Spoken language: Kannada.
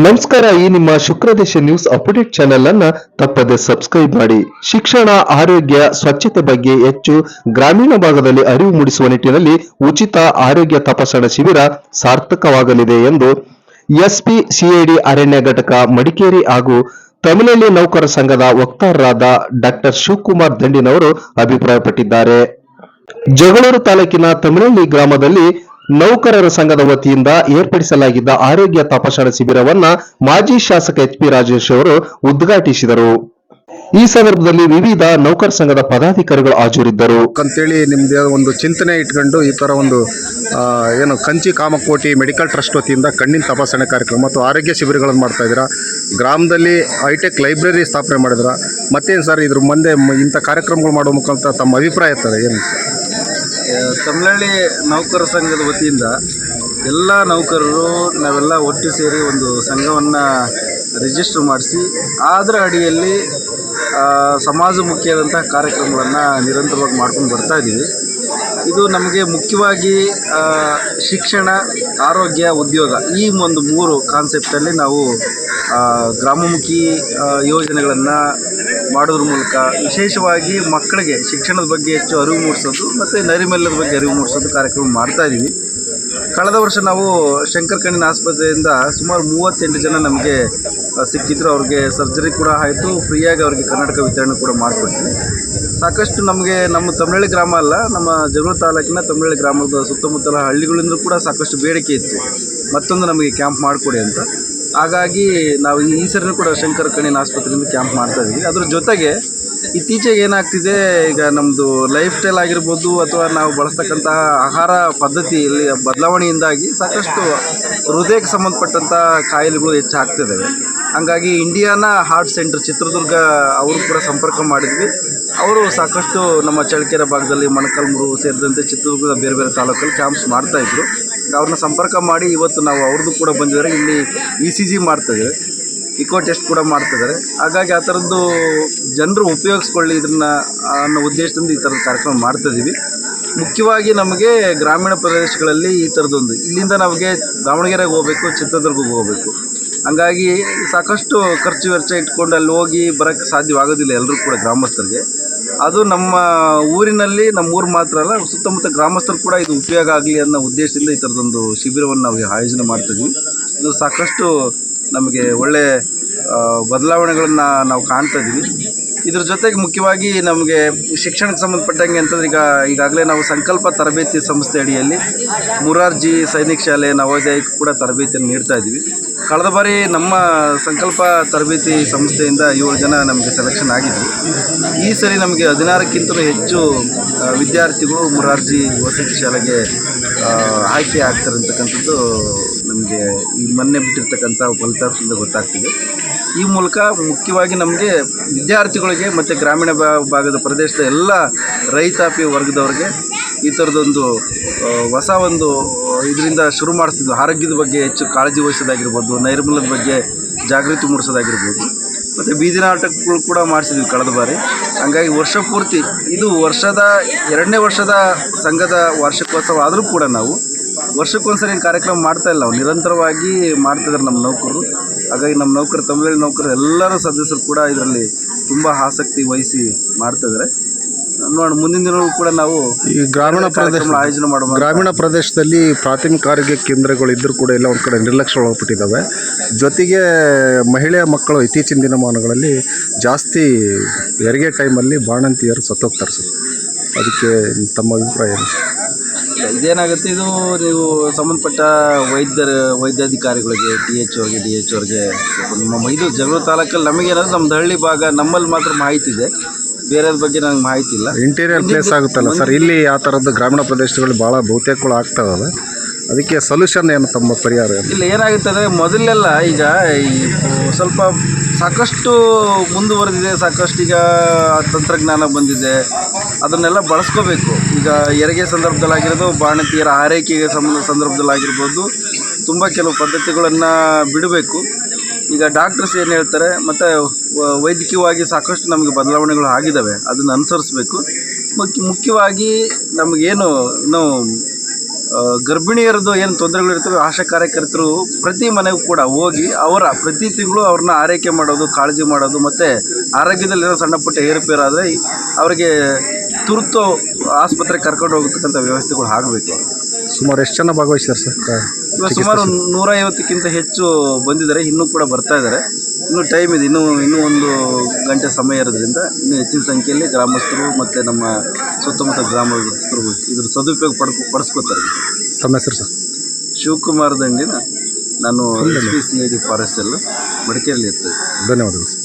ನಮಸ್ಕಾರ, ಈ ನಿಮ್ಮ ಶುಕ್ರದೇಶ ನ್ಯೂಸ್ ಅಪ್ಡೇಟ್ ಚಾನೆಲ್ ಅನ್ನ ತಪ್ಪದೆ ಸಬ್ಸ್ಕ್ರೈಬ್ ಮಾಡಿ. ಶಿಕ್ಷಣ, ಆರೋಗ್ಯ, ಸ್ವಚ್ಛತೆ ಬಗ್ಗೆ ಹೆಚ್ಚು ಗ್ರಾಮೀಣ ಭಾಗದಲ್ಲಿ ಅರಿವು ಮೂಡಿಸುವ ನಿಟ್ಟಿನಲ್ಲಿ ಉಚಿತ ಆರೋಗ್ಯ ತಪಾಸಣಾ ಶಿಬಿರ ಸಾರ್ಥಕವಾಗಲಿದೆ ಎಂದು ಎಸ್ಪಿ, ಸಿಐಡಿ, ಅರಣ್ಯ ಘಟಕ, ಮಡಿಕೇರಿ ಹಾಗೂ ತಮಿಳಲ್ಲಿ ನೌಕರ ಸಂಘದ ವಕ್ತಾರರಾದ ಡಾಕ್ಟರ್ ಶಿವಕುಮಾರ್ ದಂಡಿನವರು ಅಭಿಪ್ರಾಯಪಟ್ಟಿದ್ದಾರೆ. ಜಗಳೂರು ತಾಲೂಕಿನ ತಮಿಳಲ್ಲಿ ಗ್ರಾಮದಲ್ಲಿ ನೌಕರರ ಸಂಘದ ವತಿಯಿಂದ ಏರ್ಪಡಿಸಲಾಗಿದ್ದ ಆರೋಗ್ಯ ತಪಾಸಣಾ ಶಿಬಿರವನ್ನ ಮಾಜಿ ಶಾಸಕ ಎಚ್ ಪಿ ರಾಜೇಶ್ ಅವರು ಉದ್ಘಾಟಿಸಿದರು. ಈ ಸಂದರ್ಭದಲ್ಲಿ ವಿವಿಧ ನೌಕರ ಸಂಘದ ಪದಾಧಿಕಾರಿಗಳು ಹಾಜರಿದ್ದರು. ಅಂತೇಳಿ ನಿಮ್ದು ಒಂದು ಚಿಂತನೆ ಇಟ್ಕೊಂಡು ಈ ಥರ ಒಂದು ಏನು ಕಂಚಿ ಕಾಮಕೋಟಿ ಮೆಡಿಕಲ್ ಟ್ರಸ್ಟ್ ವತಿಯಿಂದ ಕಣ್ಣಿನ ತಪಾಸಣೆ ಕಾರ್ಯಕ್ರಮ ಮತ್ತು ಆರೋಗ್ಯ ಶಿಬಿರಗಳನ್ನು ಮಾಡ್ತಾ ಇದ್ದೀರಾ? ಗ್ರಾಮದಲ್ಲಿ ಹೈಟೆಕ್ ಲೈಬ್ರರಿ ಸ್ಥಾಪನೆ ಮಾಡಿದ್ರ? ಮತ್ತೇನು ಸರ್ ಇದ್ರ ಮುಂದೆ ಇಂಥ ಕಾರ್ಯಕ್ರಮಗಳು ಮಾಡೋ ಮುಖಾಂತರ ತಮ್ಮ ಅಭಿಪ್ರಾಯ ಇರ್ತದೆ ಏನು? ತಮಿಳಹಳ್ಳಿ ನೌಕರ ಸಂಘದ ವತಿಯಿಂದ ಎಲ್ಲ ನೌಕರರು ನಾವೆಲ್ಲ ಒಟ್ಟು ಸೇರಿ ಒಂದು ಸಂಘವನ್ನು ರಿಜಿಸ್ಟರ್ ಮಾಡಿಸಿ ಅದರ ಅಡಿಯಲ್ಲಿ ಸಮಾಜ ಸಮಾಜಮುಖಿಯಾದಂಥ ಕಾರ್ಯಕ್ರಮಗಳನ್ನು ನಿರಂತರವಾಗಿ ಮಾಡ್ಕೊಂಡು ಬರ್ತಾ ಇದ್ದೀವಿ ಇದು ನಮಗೆ ಮುಖ್ಯವಾಗಿ ಶಿಕ್ಷಣ, ಆರೋಗ್ಯ, ಉದ್ಯೋಗ ಈ ಒಂದು ಮೂರು ಕಾನ್ಸೆಪ್ಟಲ್ಲಿ ನಾವು ಗ್ರಾಮಮುಖಿ ಯೋಜನೆಗಳನ್ನು ಮಾಡೋದ್ರ ಮೂಲಕ ವಿಶೇಷವಾಗಿ ಮಕ್ಕಳಿಗೆ ಶಿಕ್ಷಣದ ಬಗ್ಗೆ ಹೆಚ್ಚು ಅರಿವು ಮೂಡಿಸೋದು ಮತ್ತು ನೈರ್ಮಲ್ಯದ ಬಗ್ಗೆ ಅರಿವು ಮೂಡಿಸೋದು ಕಾರ್ಯಕ್ರಮ ಮಾಡ್ತಾ ಇದ್ದೀವಿ ಕಳೆದ ವರ್ಷ ನಾವು ಶಂಕರ್ ಕಣ್ಣಿನ ಆಸ್ಪತ್ರೆಯಿಂದ ಸುಮಾರು ಮೂವತ್ತೆಂಟು ಜನ ನಮಗೆ ಸಿಕ್ಕಿದ್ರು. ಅವ್ರಿಗೆ ಸರ್ಜರಿ ಕೂಡ ಆಯಿತು. ಫ್ರೀಯಾಗಿ ಅವರಿಗೆ ಕರ್ನಾಟಕ ವಿತರಣೆ ಕೂಡ ಮಾಡಿಕೊಡ್ತೀವಿ ಸಾಕಷ್ಟು ನಮಗೆ ನಮ್ಮ ತಮಿಳಹಳ್ಳಿ ಗ್ರಾಮ ಅಲ್ಲ, ನಮ್ಮ ಜಗಳೂರು ತಾಲೂಕಿನ ತಮಿಳಹಳ್ಳಿ ಗ್ರಾಮದ ಸುತ್ತಮುತ್ತಲ ಹಳ್ಳಿಗಳಿಂದ ಕೂಡ ಸಾಕಷ್ಟು ಬೇಡಿಕೆ ಇತ್ತು. ಮತ್ತೊಂದು ನಮಗೆ ಕ್ಯಾಂಪ್ ಮಾಡಿಕೊಡಿ ಅಂತ. ಹಾಗಾಗಿ ನಾವು ಈ ಸರಿನೂ ಕೂಡ ಶಂಕರ ಕಣ್ಣಿನ ಆಸ್ಪತ್ರೆಯಿಂದ ಕ್ಯಾಂಪ್ ಮಾಡ್ತಾ ಇದ್ದೀವಿ. ಅದ್ರ ಜೊತೆಗೆ ಇತ್ತೀಚೆಗೆ ಏನಾಗ್ತಿದೆ, ಈಗ ನಮ್ಮದು ಲೈಫ್ ಸ್ಟೈಲ್ ಆಗಿರ್ಬೋದು ಅಥವಾ ನಾವು ಬಳಸ್ತಕ್ಕಂತಹ ಆಹಾರ ಪದ್ಧತಿಯಲ್ಲಿ ಬದಲಾವಣೆಯಿಂದಾಗಿ ಸಾಕಷ್ಟು ಹೃದಯಕ್ಕೆ ಸಂಬಂಧಪಟ್ಟಂಥ ಕಾಯಿಲೆಗಳು ಹೆಚ್ಚಾಗ್ತಿದ್ದಾವೆ. ಹಂಗಾಗಿ ಇಂಡಿಯಾನ ಹಾರ್ಟ್ ಸೆಂಟರ್ ಚಿತ್ರದುರ್ಗ ಅವರು ಕೂಡ ಸಂಪರ್ಕ ಮಾಡಿದ್ವಿ. ಅವರು ಸಾಕಷ್ಟು ನಮ್ಮ ಚಳ್ಳಕೆರೆ ಭಾಗದಲ್ಲಿ, ಮೊಣಕಲ್ಮೂರು ಸೇರಿದಂತೆ ಚಿತ್ರದುರ್ಗದ ಬೇರೆ ಬೇರೆ ತಾಲೂಕಲ್ಲಿ ಕ್ಯಾಂಪ್ಸ್ ಮಾಡ್ತಾಯಿದ್ರು ಅವ್ರನ್ನ ಸಂಪರ್ಕ ಮಾಡಿ ಇವತ್ತು ನಾವು ಅವ್ರದ್ದು ಕೂಡ ಬಂದಿದ್ದಾರೆ. ಇಲ್ಲಿ ಇ ಸಿ ಜಿ ಮಾಡ್ತಾಯಿದ್ದಾರೆ ಇಕೋ ಟೆಸ್ಟ್ ಕೂಡ ಮಾಡ್ತಿದ್ದಾರೆ ಹಾಗಾಗಿ ಆ ಥರದ್ದು ಜನರು ಉಪಯೋಗಿಸ್ಕೊಳ್ಳಿ ಇದನ್ನು ಅನ್ನೋ ಉದ್ದೇಶದಿಂದ ಈ ಥರದ ಕಾರ್ಯಕ್ರಮ ಮಾಡ್ತಾಯಿದ್ದೀವಿ ಮುಖ್ಯವಾಗಿ ನಮಗೆ ಗ್ರಾಮೀಣ ಪ್ರದೇಶಗಳಲ್ಲಿ ಈ ಥರದ್ದೊಂದು, ಇಲ್ಲಿಂದ ನಮಗೆ ದಾವಣಗೆರೆಗೆ ಹೋಗಬೇಕು, ಚಿತ್ರದುರ್ಗಕ್ಕೆ ಹೋಗಬೇಕು. ಹಂಗಾಗಿ ಸಾಕಷ್ಟು ಖರ್ಚು ವೆಚ್ಚ ಇಟ್ಕೊಂಡು ಅಲ್ಲಿ ಹೋಗಿ ಬರೋಕ್ಕೆ ಸಾಧ್ಯವಾಗೋದಿಲ್ಲ ಎಲ್ಲರೂ ಕೂಡ ಗ್ರಾಮಸ್ಥರಿಗೆ. ಅದು ನಮ್ಮ ಊರಿನಲ್ಲಿ, ನಮ್ಮ ಊರು ಮಾತ್ರ ಅಲ್ಲ, ಸುತ್ತಮುತ್ತ ಗ್ರಾಮಸ್ಥರು ಕೂಡ ಇದು ಉಪಯೋಗ ಆಗಲಿ ಅನ್ನೋ ಉದ್ದೇಶದಿಂದ ಈ ಥರದೊಂದು ಶಿಬಿರವನ್ನು ನಾವು ಆಯೋಜನೆ ಮಾಡ್ತಿದ್ವಿ. ಇದು ಸಾಕಷ್ಟು ನಮಗೆ ಒಳ್ಳೆ ಬದಲಾವಣೆಗಳನ್ನು ನಾವು ಕಾಣ್ತಾ ಇದ್ದೀವಿ. ಇದ್ರ ಜೊತೆಗೆ ಮುಖ್ಯವಾಗಿ ನಮಗೆ ಶಿಕ್ಷಣಕ್ಕೆ ಸಂಬಂಧಪಟ್ಟಂಗೆ ಅಂತಂದ್ರೆ ಈಗ ಈಗಾಗಲೇ ನಾವು ಸಂಕಲ್ಪ ತರಬೇತಿ ಸಂಸ್ಥೆ ಅಡಿಯಲ್ಲಿ ಮುರಾರ್ಜಿ ಸೈನಿಕ ಶಾಲೆ ನವೋದಯಕ್ಕೆ ಕೂಡ ತರಬೇತಿಯನ್ನು ನೀಡ್ತಾ ಇದ್ದೀವಿ. ಕಳೆದ ಬಾರಿ ನಮ್ಮ ಸಂಕಲ್ಪ ತರಬೇತಿ ಸಂಸ್ಥೆಯಿಂದ ಏಳು ಜನ ನಮಗೆ ಸೆಲೆಕ್ಷನ್ ಆಗಿದ್ವಿ. ಈ ಸರಿ ನಮಗೆ ಹದಿನಾರಕ್ಕಿಂತಲೂ ಹೆಚ್ಚು ವಿದ್ಯಾರ್ಥಿಗಳು ಮುರಾರ್ಜಿ ವಸತಿ ಶಾಲೆಗೆ ಆಯ್ಕೆ ಆಗ್ತಾರೆ ಅಂತಕ್ಕಂಥದ್ದು ನಮಗೆ ಈ ಮೊನ್ನೆ ಬಿಟ್ಟಿರ್ತಕ್ಕಂಥ ಫಲಿತಾಂಶದಿಂದ ಗೊತ್ತಾಗ್ತಿದೆ. ಈ ಮೂಲಕ ಮುಖ್ಯವಾಗಿ ನಮಗೆ ವಿದ್ಯಾರ್ಥಿಗಳಿಗೆ ಮತ್ತು ಗ್ರಾಮೀಣ ಭಾಗದ ಪ್ರದೇಶದ ಎಲ್ಲ ರೈತಾಪಿ ವರ್ಗದವ್ರಿಗೆ ಈ ಥರದೊಂದು ಹೊಸ ಒಂದು ಇದರಿಂದ ಶುರು ಮಾಡಿಸ್ತಿದ್ವಿ ಆರೋಗ್ಯದ ಬಗ್ಗೆ ಹೆಚ್ಚು ಕಾಳಜಿ ವಹಿಸೋದಾಗಿರ್ಬೋದು, ನೈರ್ಮಲ್ಯದ ಬಗ್ಗೆ ಜಾಗೃತಿ ಮೂಡಿಸೋದಾಗಿರ್ಬೋದು, ಮತ್ತು ಬೀದಿ ನಾಟಕಗಳು ಕೂಡ ಮಾಡಿಸಿದ್ವಿ ಕಳೆದ ಬಾರಿ. ಹಂಗಾಗಿ ವರ್ಷ ಪೂರ್ತಿ, ಇದು ವರ್ಷದ, ಎರಡನೇ ವರ್ಷದ ಸಂಘದ ವಾರ್ಷಿಕೋತ್ಸವ ಆದರೂ ಕೂಡ ನಾವು ವರ್ಷಕ್ಕೊಂದ್ಸರಿ ಏನು ಕಾರ್ಯಕ್ರಮ ಮಾಡ್ತಾ ಇಲ್ಲ ಅವ್ರು. ನಿರಂತರವಾಗಿ ಮಾಡ್ತಿದ್ದಾರೆ ನಮ್ಮ ನೌಕರರು. ಹಾಗಾಗಿ ನಮ್ಮ ನೌಕರು ತಮಿಳು ನೌಕರರು ಎಲ್ಲರೂ ಸದಸ್ಯರು ಕೂಡ ಇದರಲ್ಲಿ ತುಂಬ ಆಸಕ್ತಿ ವಹಿಸಿ ಮಾಡ್ತಿದ್ದಾರೆ ನೋಡಿ ಮುಂದಿನ ದಿನವೂ ಕೂಡ ನಾವು ಈ ಗ್ರಾಮೀಣ ಪ್ರದೇಶ ಆಯೋಜನೆ ಮಾಡುವ ಗ್ರಾಮೀಣ ಪ್ರದೇಶದಲ್ಲಿ ಪ್ರಾಥಮಿಕ ಆರೋಗ್ಯ ಕೇಂದ್ರಗಳು ಇದ್ದರೂ ಕೂಡ ಎಲ್ಲ ಒಂದು ಕಡೆ ನಿರ್ಲಕ್ಷ್ಯ ಒಳಪಟ್ಟಿದ್ದಾವೆ ಜೊತೆಗೆ ಮಹಿಳೆಯ ಮಕ್ಕಳು ಇತ್ತೀಚಿನ ದಿನಮಾನಗಳಲ್ಲಿ ಜಾಸ್ತಿ ಹೆರಿಗೆ ಟೈಮಲ್ಲಿ ಬಾಣಂತಿಯರು ಸತ್ತೋಗ್ತಾರೆ ಸರ್. ಅದಕ್ಕೆ ತಮ್ಮ ಅಭಿಪ್ರಾಯ ಏನು? ಸರ್ ಇದೇನಾಗುತ್ತೆ, ಇದು ನೀವು ಸಂಬಂಧಪಟ್ಟ ವೈದ್ಯರ, ವೈದ್ಯಾಧಿಕಾರಿಗಳಿಗೆ, ಡಿ ಎಚ್ ಓರ್ಗೆ ಡಿ ಎಚ್ ಓರ್ಗೆ ನಮ್ಮ ಇದು ಜಗಳೂರು ತಾಲೂಕಲ್ಲಿ ನಮಗೇನಂದ್ರೆ ನಮ್ದು ಹಳ್ಳಿ ಭಾಗ, ನಮ್ಮಲ್ಲಿ ಮಾತ್ರ ಮಾಹಿತಿ ಇದೆ. ಬೇರೆಯವ್ರ ಬಗ್ಗೆ ನಂಗೆ ಮಾಹಿತಿ ಇಲ್ಲ. ಇಂಟೀರಿಯರ್ ಪ್ಲೇಸ್ ಆಗುತ್ತಲ್ಲ ಸರ್? ಇಲ್ಲಿ ಆ ಥರದ್ದು ಗ್ರಾಮೀಣ ಪ್ರದೇಶಗಳು ಭಾಳ ಬಹುತೇಕಗಳು ಆಗ್ತಾವಲ್ಲ ಅದಕ್ಕೆ ಸೊಲ್ಯೂಷನ್ ಏನು ತಮ್ಮ ಪರಿಹಾರ? ಇಲ್ಲ ಏನಾಗುತ್ತೆ ಅಂದರೆ ಮೊದಲೆಲ್ಲ ಈಗ ಸ್ವಲ್ಪ ಸಾಕಷ್ಟು ಮುಂದುವರೆದಿದೆ ಸಾಕಷ್ಟು ಈಗ ತಂತ್ರಜ್ಞಾನ ಬಂದಿದೆ. ಅದನ್ನೆಲ್ಲ ಬಳಸ್ಕೋಬೇಕು. ಈಗ ಹೆರಿಗೆ ಸಂದರ್ಭದಲ್ಲಾಗಿರೋದು ಬಾಣತಿಯರ ಆರೈಕೆಗೆ ಸಂಬಂಧ ಸಂದರ್ಭದಲ್ಲಾಗಿರ್ಬೋದು ತುಂಬ ಕೆಲವು ಪದ್ಧತಿಗಳನ್ನು ಬಿಡಬೇಕು. ಈಗ ಡಾಕ್ಟರ್ಸ್ ಏನು ಹೇಳ್ತಾರೆ ಮತ್ತು ವೈದ್ಯಕೀಯವಾಗಿ ಸಾಕಷ್ಟು ನಮಗೆ ಬದಲಾವಣೆಗಳು ಆಗಿದ್ದಾವೆ. ಅದನ್ನು ಅನುಸರಿಸ್ಬೇಕು. ಮುಖ್ಯ ಮುಖ್ಯವಾಗಿ ನಮಗೇನು ಆ, ಗರ್ಭಿಣಿಯರದ್ದು ಏನು ತೊಂದರೆಗಳು ಇರ್ತವೆ ಆಶಾ ಕಾರ್ಯಕರ್ತರು ಪ್ರತಿ ಮನೆಗೂ ಕೂಡ ಹೋಗಿ ಅವರ ಪ್ರತಿ ತಿಂಗಳು ಅವ್ರನ್ನ ಆರೈಕೆ ಮಾಡೋದು ಕಾಳಜಿ ಮಾಡೋದು ಮತ್ತು ಆರೋಗ್ಯದಲ್ಲಿರೋ ಸಣ್ಣ ಪುಟ್ಟ ಏರುಪೇರಾದರೆ ಅವರಿಗೆ ತುರ್ತು ಆಸ್ಪತ್ರೆಗೆ ಕರ್ಕೊಂಡು ಹೋಗತಕ್ಕಂಥ ವ್ಯವಸ್ಥೆಗಳು ಆಗಬೇಕು. ಸುಮಾರು ಎಷ್ಟು ಜನ ಭಾಗವಹಿಸಿದ್ದಾರೆ ಸರ್? ಇವಾಗ ಸುಮಾರು ನೂರೈವತ್ತಕ್ಕಿಂತ ಹೆಚ್ಚು ಬಂದಿದ್ದಾರೆ ಇನ್ನೂ ಕೂಡ ಬರ್ತಾ ಇದ್ದಾರೆ. ಇನ್ನೂ ಟೈಮ್ ಇದೆ ಇನ್ನೂ ಇನ್ನೂ ಒಂದು ಗಂಟೆ ಸಮಯ ಇರೋದ್ರಿಂದ ಇನ್ನೂ ಹೆಚ್ಚಿನ ಸಂಖ್ಯೆಯಲ್ಲಿ ಗ್ರಾಮಸ್ಥರು ಮತ್ತು ನಮ್ಮ ಸುತ್ತಮುತ್ತ ಗ್ರಾಮಸ್ಥರು ಇದ್ರ ಸದುಪಯೋಗ ಪಡ್ಕೊ ಪಡಿಸ್ಕೋತಾರೆ. ತಮ್ಮ ಹೆಸರು ಸರ್? ಶಿವಕುಮಾರ್ ದಂಡಿನ ನಾನು S P C I D ಫಾರೆಸ್ಟಲ್ಲಿ ಮಡಿಕೇರಿಯಲ್ಲಿ ಇರ್ತೇವೆ ಧನ್ಯವಾದಗಳು ಸರ್.